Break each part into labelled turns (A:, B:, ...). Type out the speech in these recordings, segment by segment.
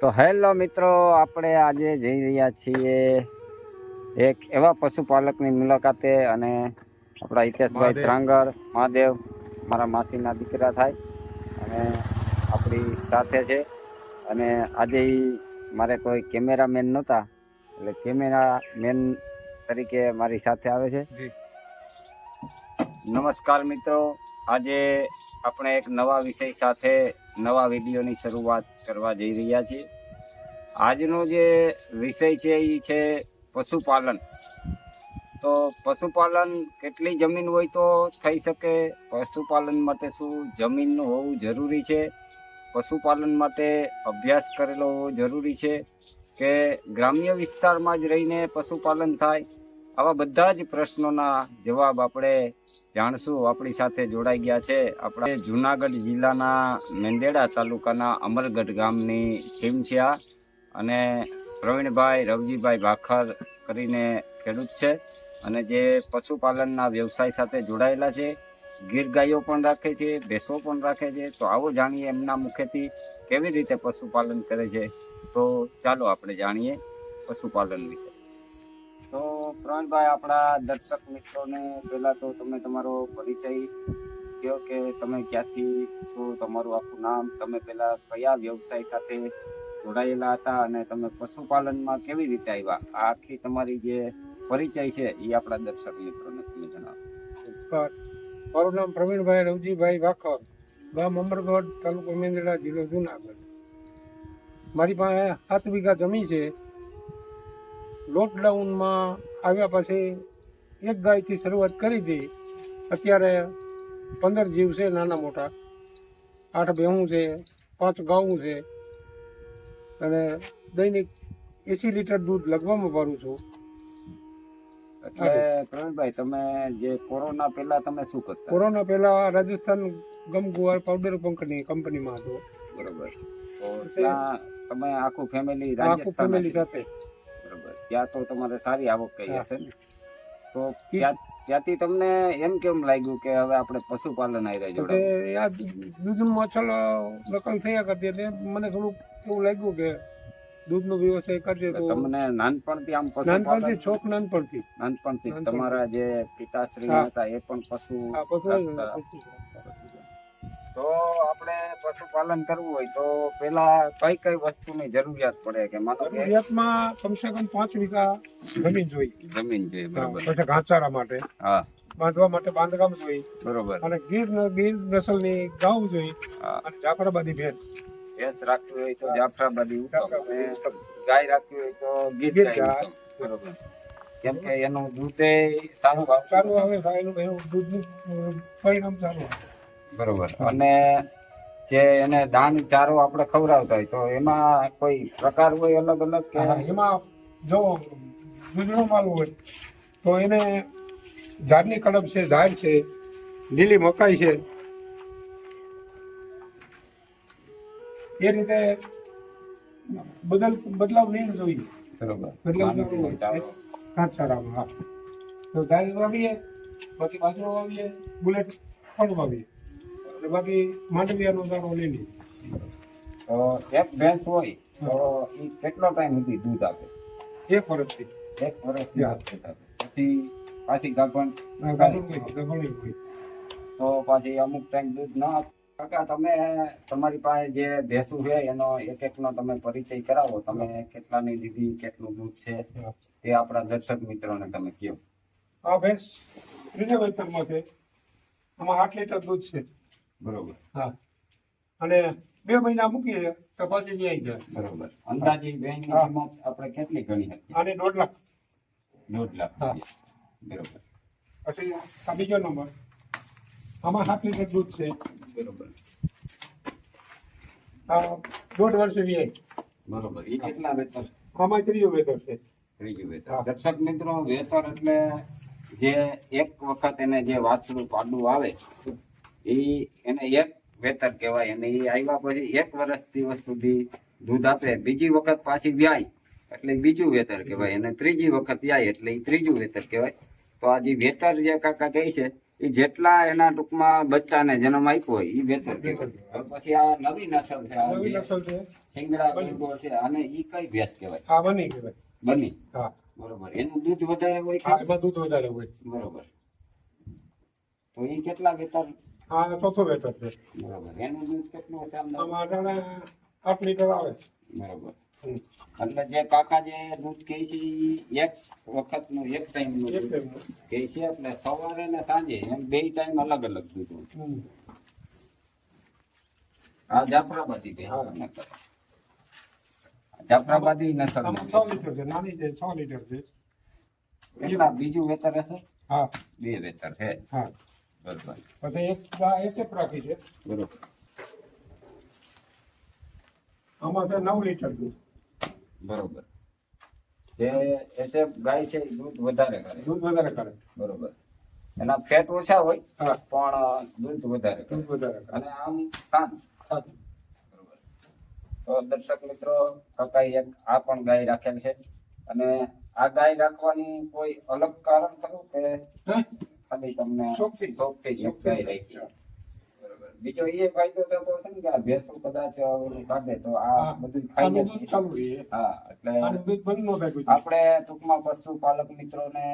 A: તો હેલો મિત્રો આપણે આજે જઈ રહ્યા છીએ એક એવા પશુપાલકની મુલાકાતે અને આપણા હિતેશભાઈ. ત્રાંગર મહાદેવ મારા માસીના દીકરા થાય અને આપણી સાથે છે. અને આજે મારે કોઈ કેમેરામેન નહોતા એટલે કેમેરામેન તરીકે મારી સાથે આવે છે. નમસ્કાર મિત્રો આજે આપણે એક નવા વિષય સાથે નવા વિડીયોની શરૂઆત કરવા જઈ રહ્યા છીએ. આજનો જે વિષય છે એ છે પશુપાલન. તો પશુપાલન કેટલી જમીન હોય તો થઈ શકે? પશુપાલન માટે શું જમીનનું હોવું જરૂરી છે? પશુપાલન માટે અભ્યાસ કરેલો હોવો જરૂરી છે? કે ગ્રામ્ય વિસ્તારમાં જ રહીને પશુપાલન થાય? આવા બધા જ પ્રશ્નોના જવાબ આપણે જાણશું. આપણી સાથે જોડાઈ ગયા છે આપણા જુનાગઢ જિલ્લાના મેંદેડા તાલુકાના અમરગઢ ગામની સીમ છે આ અને પ્રવીણભાઈ, રવજીભાઈ ભાખર કરીને ખેડૂત છે અને જે પશુપાલનના વ્યવસાય સાથે જોડાયેલા છે. ગીર ગાયો પણ રાખે છે, ભેંસો પણ રાખે છે. તો આવો જાણીએ એમના મુખેથી કેવી રીતે પશુપાલન કરે છે. તો ચાલો આપણે જાણીએ પશુપાલન વિશે. તો પ્રવીણભાઈ આપણા દર્શક મિત્રોને પહેલાં તો તમે તમારો પરિચય કહો કે તમે ક્યાંથી છો, તમારું આખું નામ. તમે પહેલાં કયા વ્યવસાય સાથે જોડાયેલા હતા અને તમે પશુપાલનમાં કેવી રીતે આવ્યા? આખી તમારી જે પરિચય છે એ આપણા દર્શક મિત્રોને તમે જણાવો.
B: મારું નામ પ્રવીણભાઈ રવજીભાઈ વાખર, ગામ અમરગઢ તાલુકો મેંદડા જિલ્લો જુનાગઢ. મારી પાસે સાત વીઘા જમીન છે. લોકડાઉનમાં આવ્યા પછી એક ગાયથી શરૂઆત કરી હતી. અત્યારે પંદર જીવ છે નાના મોટા. આઠ ભેહું છે પાંચ ગાઉં છે. અને દૈનિક એસી લીટર દૂધ લગવામાં ભરું છું.
A: એટલે પ્રવીણભાઈ તમે જે કોરોના પહેલા તમે શું કરતા?
B: કોરોના પહેલા રાજસ્થાન ગમગુવાર પાવડર કંપની કંપનીમાં હતો.
A: બરોબર. તો ત્યાં તમે આખું ફેમિલી
B: આખું ફેમિલી સાથે.
A: બરોબર ત્યાં તો તમારે સારી આવક
B: કહી
A: હશે ને. તો ત્યાં- ત્યાંથી તમને એમ કેમ લાગ્યું કે હવે આપણે પશુપાલન આવી રહ્યા
B: આ દૂધનું અછલ નકલ થયા કરતી એટલે મને થોડુંક એવું લાગ્યું કે દૂધનો વ્યવસાય કરજે તો
A: તમને નાનપણથી આમ
B: નાનપણથી
A: છોક
B: શોખ નાનપણથી.
A: નાનપણથી. તમારા જે પિતાશ્રી હતા એ પણ પશુ
B: પશુ.
A: તો આપણે પશુપાલન કરવું હોય તો પેલા કઈ કઈ વસ્તુની જરૂરિયાત પડે કે
B: જરૂરિયાતમાં કમસે કમ પાંચ વીઘા જમીન જોઈએ.
A: જમીન જોઈએ બરાબર.
B: પછી ઘાસચારા માટે.
A: હા.
B: બાંધવા માટે બાંધકામ જોઈએ.
A: બરોબર.
B: અને ગીર ગીર નસલની ગાઉ જોઈએ. અને જાફરાબાદી ભેંસ
A: ભેંસ રાખવી હોય તો જાફરાબાદી ઉત્તમ. ગાય રાખવી હોય તો ગીર ગાય. બરોબર. કેમ કે એનું દૂધે સારું
B: સારું. આવે એનું દૂધનું પરિણામ સારું આવે.
A: બરોબર. અને જે એને દાન ચારો આપણે ખવડાવતા હોય તો એમાં કોઈ પ્રકાર હોય અલગ અલગ કે?
B: એમાં જો ગુજરો માલ હોય તો એને ઝાડની કડમ છે ઝાડ છે લીલી મકાઈ છે. એ રીતે બદલ બદલાવ નહીં જોઈએ.
A: બરોબર.
B: બદલાવ
A: માનું
B: કરવો
A: કે ચારો.
B: ઘાસચારામાં હા. તો ઝાડ વાવીએ પછી બાજરો વાવીએ બુલેટ પણ વાવીએ. અને બાકી માંડવિયાનો દાણો લઈ લઈએ
A: તો એક ભેંસ હોય તો એ કેટલો ટાઈમ સુધી દૂધ આપે?
B: એક વર્ષથી.
A: એક વર્ષથી આપે. પછી પાછી ગાભણ
B: ગાભણ હોય,
A: તો પાછી અમુક ટાઈમ દૂધ ન કાકા તમે તમારી પાસે જે ભેંસું છે એનો એક એકનો તમે પરિચય કરાવો. તમે કેટલાની લીધી કેટલું દૂધ છે. તે આપણા દર્શક મિત્રોને તમે કહો.
B: આ ભેંસ ત્રીજા વેતનમાં છે. આમાં આઠ લીટર દૂધ છે.
A: બરોબર.
B: હા. અને બે મહિના મૂકીએ તો પછી ન્યાય જાય.
A: બરોબર. અંદાજી
B: બેંક.
A: કિંમત આપણે કેટલી ગણી
B: આને દોઢ લાખ.
A: દોઢ લાખ. બરોબર.
B: પછી આ બીજો નંબર. આમાં સાત લીટર દૂધ છે.
A: બરોબર.
B: દોઢ વર્ષે વ્યાય.
A: બરોબર. એ કેટલા વેતર?
B: આમાં ત્રીજો વેતર છે.
A: ત્રીજું વેતર. દર્શક મિત્રો વેતર એટલે જે એક વખત એને જે વાછરું પાડું આવે એ એને એક વેતર કહેવાય. અને એ આવ્યા પછી એક વર્ષ દિવસ સુધી દૂધ આપે. બીજી વખત પાછી વ્યાય. એટલે બીજું વેતર કહેવાય. અને ત્રીજી વખત વ્યાય એટલે એ ત્રીજું વેતર કહેવાય. તો આ જે વેતર જે કાકા કહે છે એ જેટલા એના ટૂંકમાં બચ્ચાને જન્મ આપ્યો હોય એ વેતર કહેવાય. પછી આ નવી નસલ છે આ
B: નવી નસલ છે.
A: શિંગડા ગીરગો છે અને એ કઈ ભેંસ કહેવાય?
B: હા બની કહેવાય.
A: બની.
B: હા.
A: બરોબર. એનું દૂધ વધારે હોય
B: એમાં દૂધ વધારે હોય.
A: બરોબર. તો એ કેટલા વેતર
B: આ ચોથો વેતર છે.
A: બરાબર. એનું દૂધ કેટલું છે આમ
B: અટાણે આઠ લીટર આવે
A: બરાબર. એટલે જે કાકા જે દૂધ કહે છે એક વખતનું એક ટાઈમનું દૂધ. કહે છે એટલે સવારે ને સાંજે એમ બે ટાઈમ અલગ અલગ દૂધ હોય. આ જાફરાબાદી ભેંસ નકર. જાફરાબાદી નસલ
B: છ લીટર છે નાની છે છ લીટર છે.
A: કેટલા? બીજું વેતર હશે?
B: હા.
A: બે વેતર છે.
B: હા. પછી એક ગા એસેપ રાખી છે.
A: બરોબર.
B: આમાં છે નવ લીટર દૂધ.
A: બરોબર. જે એસે ગાય છે દૂધ વધારે કરે.
B: દૂધ વધારે કરે.
A: બરોબર. એના ફેટ ઓછા હોય પણ દૂધ વધારે કરે.
B: વધારે
A: અને આમ શાંત. બરોબર. તો દર્શક મિત્રો કાકાએ એક આ પણ ગાય રાખેલ છે. અને આ ગાય રાખવાની કોઈ અલગ કારણ ખરું કે? ખાલી તમને
B: શોખથી.
A: શોખથી રાખી બીજો એ ફાયદો થતો હશે ને કે આ ભેંસો કદાચ કાઢે તો આ બધું ખાઈ જાય હા એટલે. આપણે ટૂંકમાં પશુપાલક મિત્રોને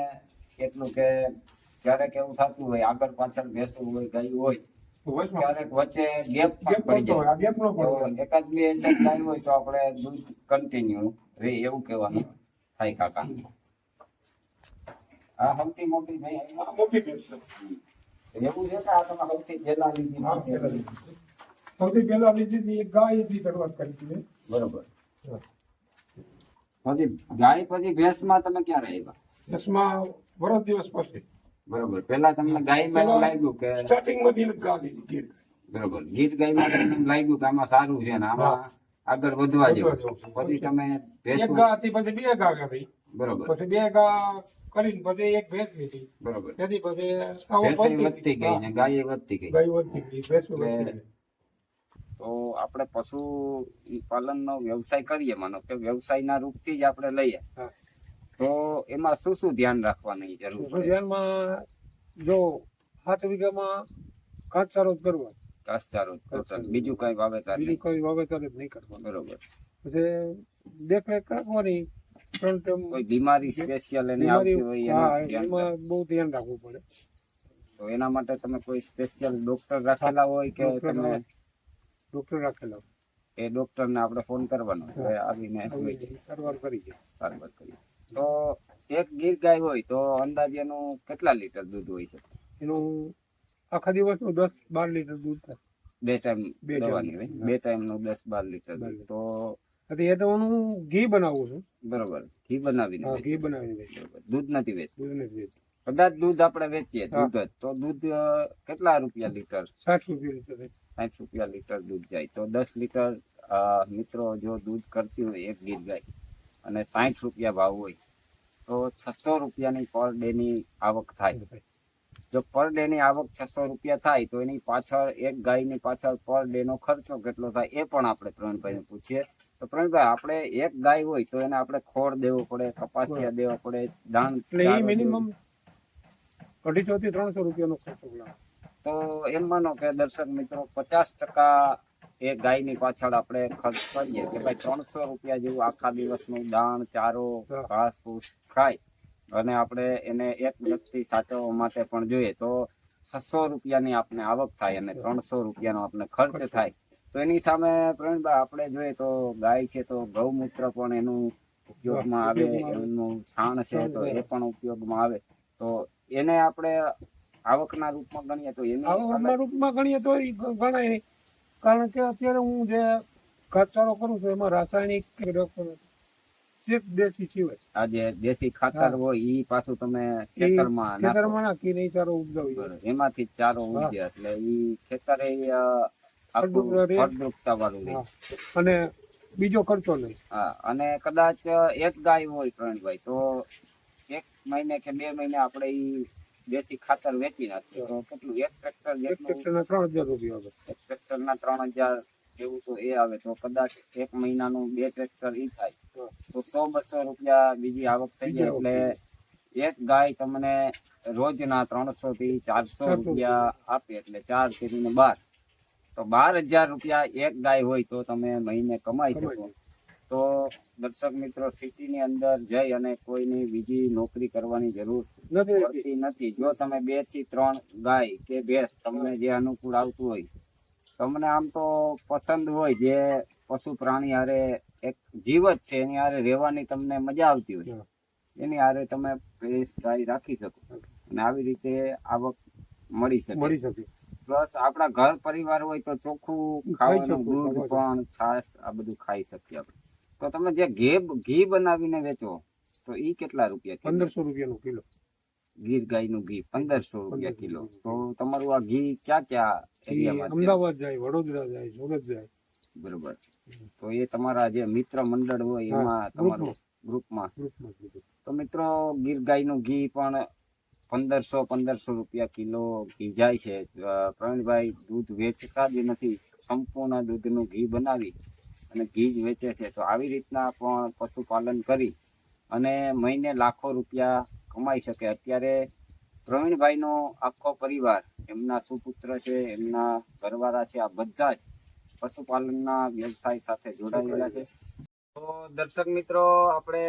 A: એટલું કે ક્યારેક એવું થતું હોય આગળ પાછળ ભેંસું હોય ગાયું હોય ક્યારેક વચ્ચે ગેપ પડી જાય. એકાદ બે ગાય હોય તો આપણે દૂધ કન્ટિન્યુ રે એવું કહેવાનું થાય કાકા. આ સૌથી મોટી
B: નહીં મોટી ભેંસ.
A: એવું છે કે આ તમે સૌથી પહેલા લીધી
B: હા, પહેલા. સૌથી પહેલા લીધી હતી એક હતી શરૂઆત કરી હતી
A: બરોબર. પછી ગાય પછી ભેંસમાં તમે ક્યારે આવ્યા?
B: ભેંસમાં વરસ દિવસ પછી.
A: બરોબર. પેલા તમને ગાયમાં એવું લાગ્યું કે
B: સ્ટાર્ટિંગ દિલ ગાય લીધી ગીર
A: બરોબર. ગીત ગાયમાં તમને લાગ્યું કે આમાં સારું છે ને આમાં આગળ વધવા જેવું. પછી તમે
B: એક ગાથી પછી બે ગા કરી
A: બરોબર.
B: પછી બે ગા કરીને પછી એક ભેંસ લીધી.
A: બરોબર.
B: તેથી પછી વધતી
A: ગઈ ને ગાય વધતી ગઈ.
B: ગાય વધતી ગઈ ભેંસો
A: તો આપણે પશુ પાલનનો વ્યવસાય કરીએ માનો કે વ્યવસાયના રૂપથી જ આપણે લઈએ. તો એમાં શું શું ધ્યાન રાખવાની જરૂર
B: ધ્યાનમાં જો સાત વીઘામાં ઘાસચારો જ
A: ઘાસચારો ટોટલ બીજું કઈ વાવેતર
B: બીજું કઈ વાવેતર જ નહીં કરવાનું.
A: બરોબર.
B: પછી દેખરેખ રાખવાની ત્રણ ટાઈમ
A: કોઈ બીમારી સ્પેશિયલ એને આવતી હોય
B: એમાં બહુ ધ્યાન રાખવું પડે.
A: તો એના માટે તમે કોઈ સ્પેશિયલ ડોક્ટર રાખેલા હોય કે તમે
B: ડોક્ટર રાખેલા
A: એ ડોક્ટરને આપણે ફોન કરવાનો આવીને
B: સારવાર કરી
A: સારવાર કરી. તો એક ગીર ગાય હોય તો અંદાજે એનું કેટલા લીટર દૂધ હોય છે?
B: એનું આખા દિવસનું દસ બાર લીટર દૂધ થાય.
A: બે ટાઈમ
B: બે
A: દવાની
B: ટાઈમ.
A: બે ટાઈમનું દસ બાર લીટર દૂધ. તો
B: હું ઘી બનાવું છું.
A: બરોબર. ઘી બનાવીને
B: ઘી બનાવીને
A: દૂધ નથી વેચતું.
B: દૂધ નથી વેચતું.
A: કદાચ દૂધ આપણે વેચીએ દૂધ જ. તો દૂધ કેટલા રૂપિયા લીટર?
B: સાઠ રૂપિયા લીટર
A: સાઠ રૂપિયા લીટર દૂધ જાય. તો દસ લીટર મિત્રો જો દૂધ કરતી હોય એક ગીર ગાય. અને સાઠ રૂપિયા ભાવ હોય તો છસો રૂપિયાની પર ડે ની આવક થાય. જો પર ડે ની આવક છસો રૂપિયા થાય તો એની પાછળ એક ગાયની પાછળ પર ડે નો ખર્ચો કેટલો થાય એ પણ આપણે પ્રવીણભાઈને પૂછીએ. તો પ્રવીણભાઈ આપણે એક ગાય હોય તો એને આપણે ખોળ દેવો પડે કપાસિયા દેવા પડે દાણ
B: એટલે મિનિમમ અઢીસો થી ત્રણસો રૂપિયાનો ખર્ચો
A: તો એમ માનો કે દર્શક મિત્રો પચાસ ટકા એ ગાયની પાછળ આપણે ખર્ચ કરીએ કે ભાઈ ત્રણસો રૂપિયા જેવું આખા દિવસનું દાણ ચારો ઘાસ ફૂસ ખાય. અને આપણે એને એક વ્યક્તિ સાચવવા માટે પણ જોઈએ તો છસો રૂપિયાની આપણે આવક થાય અને ત્રણસો રૂપિયાનો આપણે ખર્ચ થાય. તો એની સામે પ્રવીણભાઈ આપણે જોઈએ તો ગાય છે તો ગૌમૂત્ર પણ એનું ઉપયોગમાં આવે એનું છાણ છે તો એ પણ ઉપયોગમાં આવે. તો એને આપણે આવકના રૂપમાં ગણીએ તો એની
B: આવકના રૂપમાં ગણીએ તો ગણાય. કારણ કે અત્યારે હું જે કચરો કરું છું એમાં રાસાયણિક દેશી સિવાય.
A: આ જે દેશી ખાતર હોય ઈ પાછું તમે ખેતરમાં
B: ખેતરમાં નાખીને ઈ ચારો ઉપજાવી
A: એમાંથી ચારો ઉપજે એટલે ઈ ખેતરે ઈ,
B: ફળદ્રુપતા
A: વાળું
B: અને બીજો ખર્ચો નહીં
A: હા. અને કદાચ એક ગાય હોય પ્રવીણભાઈ તો એક મહિને કે બે મહિને આપણે ઈ દેશી ખાતર વેચી નાખીએ. તો કેટલું? એક ટ્રેક્ટર જેટલું
B: ટ્રેક્ટરના ત્રણ હજાર રૂપિયા
A: એક ટ્રેક્ટરના ત્રણ હજાર જેવું તો એ આવે તો કદાચ એક મહિનાનું બે ટ્રેક્ટર ઈ થાય. તો સો બસો રૂપિયા બીજી આવક થઈ જાય એટલે એક ગાય તમને રોજના ત્રણસો થી ચારસો રૂપિયા આપે એટલે ચાર કરીને બાર. તો બાર હજાર રૂપિયા એક ગાય હોય તો તમે મહિને કમાઈ શકો. તો દર્શક મિત્રો સિટીની અંદર જઈ અને કોઈની બીજી નોકરી કરવાની જરૂર
B: નથી.
A: પડતી નથી. જો તમે બેથી ત્રણ ગાય કે ભેંસ તમને જે અનુકૂળ આવતું હોય તમને આમ તો પસંદ હોય જે પશુ પ્રાણી હારે એક જીવ જ છે એની હારે રહેવાની તમને મજા આવતી હોય. એની હારે તમે પ્રેસ ગાય રાખી શકો. અને આવી રીતે આવક મળી શકે.
B: મળી શકે.
A: પ્લસ આપણા ઘર પરિવાર હોય તો ચોખ્ખું ખાવાનું દૂધ પણ છાશ આ બધું ખાઈ શકીએ આપણે. તો તમે જે ઘી ઘી બનાવીને વેચો તો એ કેટલા રૂપિયા
B: પંદરસો રૂપિયાનું કિલો.
A: ગીર ગાયનું ઘી પંદરસો રૂપિયા કિલો. તો તમારું આ ઘી ક્યાં ક્યાં?
B: અમદાવાદ જાય વડોદરા જાય સુરત જાય.
A: બરોબર. તો એ તમારા જે મિત્ર મંડળ હોય એમાં તમારું
B: ગ્રુપમાં.
A: તો મિત્રો ગીર ગાયનું ઘી પણ પંદરસો પંદરસો રૂપિયા કિલો ઘી જાય છે. પ્રવીણભાઈ દૂધ વેચતા જ નથી. સંપૂર્ણ દૂધનું ઘી બનાવી અને ઘી જ વેચે છે. તો આવી રીતના પણ પશુપાલન કરી અને મહિને લાખો રૂપિયા કમાઈ શકે. અત્યારે પ્રવીણભાઈનો આખો પરિવાર, એમના સુપુત્ર છે, એમના ઘરવાળા છે, આ બધા જ પશુપાલનના વ્યવસાય સાથે જોડાયેલા છે. તો દર્શક મિત્રો, આપણે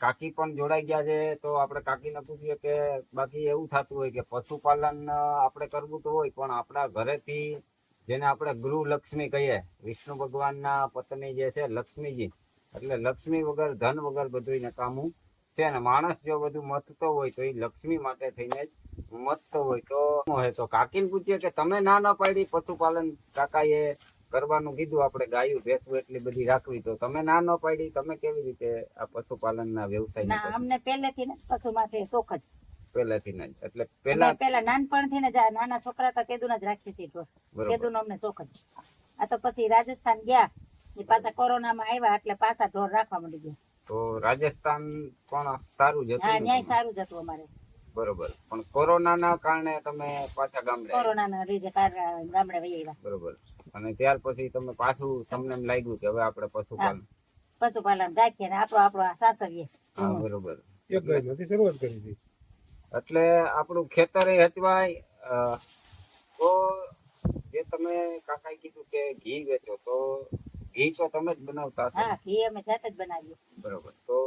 A: કાકી પણ જોડાઈ ગયા છે. તો આપણે કાકીને પૂછીએ કે બાકી એવું થતું હોય કે પશુપાલન આપણે કરવું તો હોય, પણ આપણા ઘરેથી જેને આપણે ગૃહ લક્ષ્મી કહીએ, વિષ્ણુ ભગવાનના પત્ની જે છે, લક્ષ્મીજી, એટલે લક્ષ્મી વગર, ધન વગર બધું નકામું છે ને માણસ જો બધું મથતો હોય તો એ લક્ષ્મી માટે થઈને જ મથતો હોય તો શું હોય? તો કાકીને પૂછીએ કે તમે ના ના પાડી પશુપાલન કાકાએ કરવાનું કીધું આપણે ગાયું ભેંસું એટલી બધી રાખવી તો તમે ના ન પાડી તમે કેવી રીતે આ પશુપાલનના વ્યવસાય
C: અમને પહેલેથી ને પશુ માથે શોખ જ.
A: પહેલેથી જ એટલે પહેલા
C: પહેલા નાનપણથી ને જ નાના છોકરા તો કેદું જ રાખીએ છીએ
A: બરોબર.
C: અમને શોખ જ. આ તો પછી રાજસ્થાન ગયા પાછા કોરોનામાં આવ્યા એટલે પાછા ઢોર રાખવા માંડી ગયા.
A: તો રાજસ્થાન પણ સારું જ હતું?
C: ન્યાય સારું જ હતું અમારે.
A: બરોબર. પણ કોરોનાના કારણે તમે પાછા ગામડે.
C: કોરોનાના લીધે ગામડે વહી આવ્યા.
A: બરોબર. અને ત્યાર પછી તમે પાછું તમને એમ લાગ્યું કે હવે આપણે પશુપાલન.
C: પશુપાલન રાખીએ ને આપણો આપણો આ સાસવીએ
A: હા બરોબર.
B: એક ગાયમાંથી શરૂઆત કરી હતી.
A: એટલે આપણું ખેતર એ હચવાય તો જે તમે કાકાએ કીધું કે ઘી વેચો તો ઘી તો તમે જ બનાવતા હશો
C: હા ઘી અમે જાતે જ બનાવીએ.
A: બરોબર. તો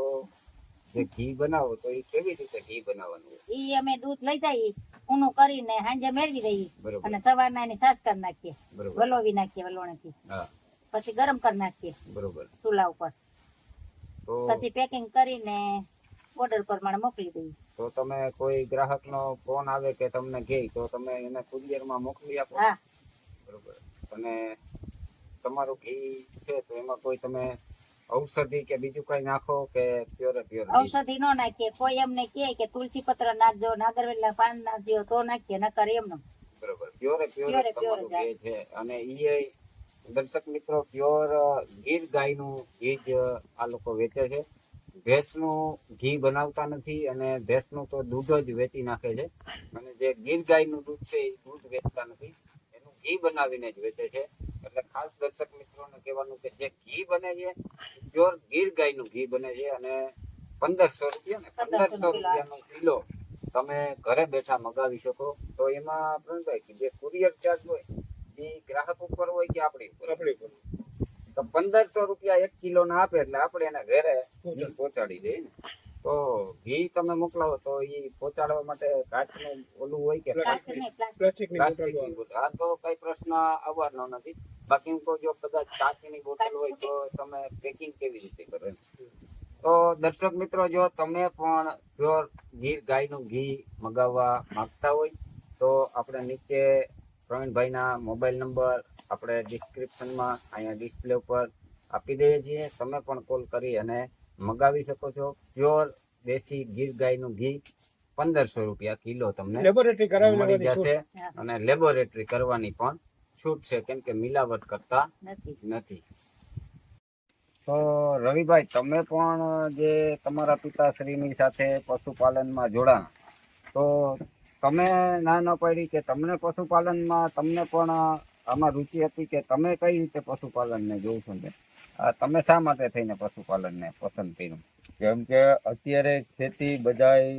A: જે ઘી બનાવો તો એ કેવી રીતે ઘી બનાવવાનું?
C: ઈ અમે દૂધ લઈ જઈએ ઊનું કરીને સાંજે મેળવી દઈએ. અને સવારના એની સાસ કરી નાખીએ. વલોવી નાખીએ વલોણેથી પછી ગરમ કરી નાખીએ
A: બરોબર.
C: ચૂલા ઉપર. પછી પેકિંગ કરીને ઓર્ડર પ્રમાણે મોકલી દઈએ.
A: તો તમે કોઈ ગ્રાહકનો ફોન આવે કે તમને ઘી તો તમે એને કુરિયરમાં મોકલી આપો.
C: હા.
A: બરોબર. અને તમારું ઘી છે તો એમાં કોઈ તમે ઔષધિ કે બીજું કઈ નાખો કે પ્યોરે પ્યોર
C: ઔષધિ નો નાખીએ. કોઈ એમને કહે કે તુલસી પત્ર નાખજો નાગરવેલા પાન નાખજો તો નાખીએ. નકર એમનો
A: બરોબર. પ્યોર પ્યોર તમારું ઘી છે. અને ઈ દર્શક મિત્રો પ્યોર ગીર ગાયનું ઘી જ આ લોકો વેચે છે. ભેંસનું ઘી બનાવતા નથી અને ભેંસનું તો દૂધ જ વેચી નાખે છે. અને જે ગીર ગાયનું દૂધ છે એ દૂધ વેચતા નથી. એનું ઘી બનાવીને જ વેચે છે. એટલે ખાસ દર્શક મિત્રોને કહેવાનું કે જે ઘી બને છે પ્યોર ગીર ગાયનું ઘી બને છે અને પંદરસો રૂપિયા ને પંદરસો રૂપિયાનો કિલો તમે ઘરે બેઠા મગાવી શકો તો એમાં પ્રવીણભાઈ કે જે કુરિયર ચાર્જ હોય એ ગ્રાહક ઉપર હોય કે આપણી ઉપર
B: આપણી પણ.
A: તો પંદરસો રૂપિયા એક કિલો ના આપે એટલે આપણે એને ઘરે પહોંચાડી દઈએ ને. તો ઘી તમે મોકલાવો તો એ પહોંચાડવા માટે કાચનું ઓલું હોય કે આ તો કઈ પ્રશ્ન આવવાનો નથી. બાકી હું જો કદાચ કાચની બોટલ હોય તો તમે પેકિંગ કેવી રીતે કરો તો દર્શક મિત્રો જો તમે પણ પ્યોર ગીર ગાયનું ઘી મગાવવા માંગતા હોય તો આપણે નીચે પ્રવીણભાઈના મોબાઈલ નંબર આપણે ડિસ્ક્રિપ્શનમાં અહીંયા ડિસ્પ્લે ઉપર આપી દઈએ છીએ. તમે પણ કોલ કરી અને મગાવી શકો છો. પ્યોર દેશી ગીર ગાયનું ઘી પંદરસો રૂપિયા કિલો તમને
B: લેબોરેટરી કરાવી
A: મળી જશે. અને લેબોરેટરી કરવાની પણ છૂટ છે. કેમ કે મિલાવટ કરતા
C: નથી.
A: નથી. તો રવિભાઈ તમે પણ જે તમારા પિતાશ્રીની સાથે પશુપાલનમાં જોડાણ તો તમે ના ન પાડી કે તમને પશુપાલનમાં તમને પણ આમાં રુચિ હતી કે તમે કઈ રીતે પશુપાલનને જોઉં છો ને આ તમે શા માટે થઈને પશુપાલનને પસંદ કર્યું?
D: કેમ કે અત્યારે ખેતી બધાય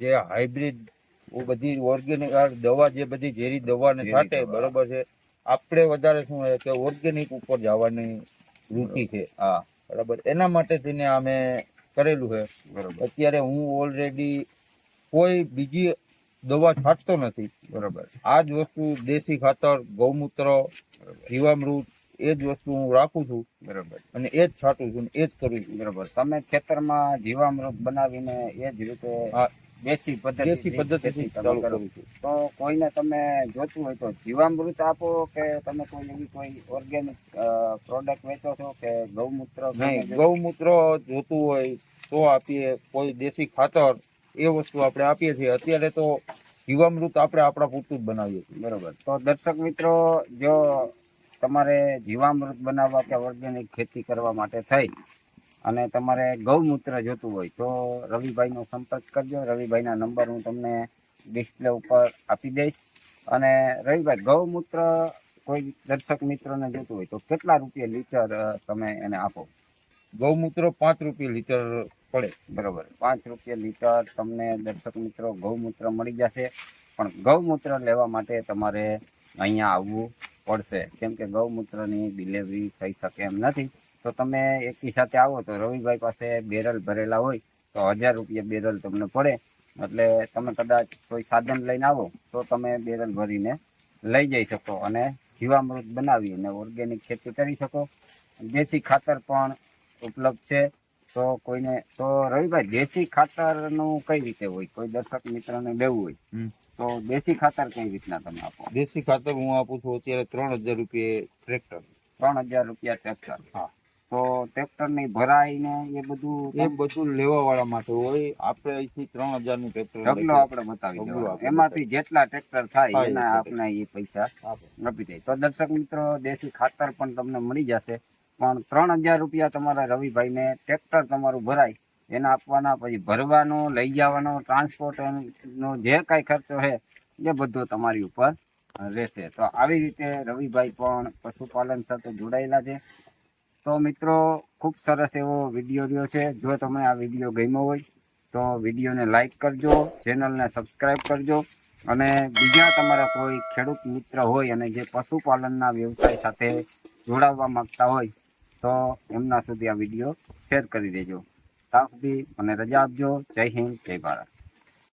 D: જે હાઇબ્રિડ બધી ઓર્ગેનિક દવા જે બધી ઝેરી દવાને છાંટે બરોબર છે. આપણે વધારે શું છે કે ઓર્ગેનિક ઉપર જવાની રુચિ છે.
A: હા.
D: બરાબર. એના માટે થઈને અમે કરેલું છે.
A: બરોબર.
D: અત્યારે હું ઓલરેડી કોઈ બીજી દવા છાંટતો નથી.
A: બરોબર.
D: આ જ વસ્તુ દેશી ખાતર ગૌમૂત્ર જીવામૃત એ જ વસ્તુ હું રાખું છું.
A: બરાબર.
D: અને એ જ છાંટું છું એ જ કરું છું.
A: બરાબર. તમે ખેતરમાં જીવામૃત બનાવીને એ જ રીતે દેશી પદ્ધતિ
D: દેશી પદ્ધતિથી ચાલુ કરું છું.
A: તો કોઈને તમે જોતું હોય તો જીવામૃત આપો કે તમે કોઈ એવી કોઈ ઓર્ગેનિક પ્રોડક્ટ વેચો છો કે ગૌમૂત્ર
D: નહીં ગૌમૂત્ર જોતું હોય તો આપીએ. કોઈ દેશી ખાતર એ વસ્તુ આપણે આપીએ છીએ. અત્યારે તો જીવામૃત આપણે આપણા પૂરતું જ બનાવીએ છીએ.
A: બરાબર. તો દર્શક મિત્રો, જો તમારે જીવામૃત બનાવવા કે ઓર્ગેનિક ખેતી કરવા માટે થઈ અને તમારે ગૌમૂત્ર જોતું હોય, તો રવિભાઈનો સંપર્ક કરજો. રવિભાઈના નંબર હું તમને ડિસ્પ્લે ઉપર આપી દઈશ. અને રવિભાઈ, ગૌમૂત્ર કોઈ દર્શક મિત્રોને જોતું હોય તો કેટલા રૂપિયા લીટર તમે એને આપો?
D: ગૌમૂત્ર પાંચ રૂપિયા લીટર પડે.
A: બરોબર. પાંચ રૂપિયા લીટર તમને દર્શક મિત્રો ગૌમૂત્ર મળી જશે. પણ ગૌમૂત્ર લેવા માટે તમારે અહીંયા આવવું પડશે. કેમ કે ગૌમૂત્રની ડિલિવરી થઈ શકે એમ નથી. તો તમે એકી સાથે આવો તો રવિભાઈ પાસે બેરલ ભરેલા હોય તો હજાર રૂપિયા બેરલ તમને પડે. એટલે તમે કદાચ કોઈ સાધન લઈને આવો તો તમે બેરલ ભરીને લઈ જઈ શકો અને જીવામૃત બનાવી અને ઓર્ગેનિક ખેતી કરી શકો. દેશી ખાતર પણ ઉપલબ્ધ છે. તો કોઈને તો રવિભાઈ દેશી ખાતરનું કઈ રીતે હોય? કોઈ દર્શક મિત્રને લેવું હોય? તો દેશી ખાતર કઈ રીતના તમે આપો?
D: દેશી ખાતર હું આપું છું અત્યારે ત્રણ હજાર રૂપિયા ટ્રેક્ટર
A: ત્રણ હજાર રૂપિયા ટ્રેક્ટર
D: હા.
A: તો ટ્રેક્ટરની ભરાઈ ને એ બધું
D: એ બધું લેવા વાળા માટે હોય. આપણે અહીંથી ત્રણ હજારનું ટ્રેક્ટર
A: ઢગલો આપણે બતાવી
D: ઢગલો
A: એમાંથી જેટલા ટ્રેક્ટર થાય એના. આપણે એ પૈસા
D: આપે.
A: આપી દઈએ. તો દર્શક મિત્રો દેશી ખાતર પણ તમને મળી જશે. પણ ત્રણ હજાર રૂપિયા તમારા રવિભાઈને ટ્રેક્ટર તમારું ભરાય, એના આપવાના, પછી ભરવાનો, લઈ જવાનો ટ્રાન્સપોર્ટનો જે કાંઈ ખર્ચો છે એ બધો તમારી ઉપર રહેશે. તો આવી રીતે રવિભાઈ પણ પશુપાલન સાથે જોડાયેલા છે. તો મિત્રો, ખૂબ સરસ એવો વીડિયો રહ્યો છે. જો તમને આ વીડિયો ગમ્યો હોય, તો વિડીયોને લાઈક કરજો, ચેનલને સબસ્ક્રાઈબ કરજો, અને બીજા તમારા કોઈ ખેડૂત મિત્ર હોય અને જે પશુપાલનના વ્યવસાય સાથે જોડાવવા માંગતા હોય તો એમના સુધી આ વીડિયો શેર કરી દેજો. ત્યાં સુધી મને રજા આપજો. જય હિન્દ, જય ભારત.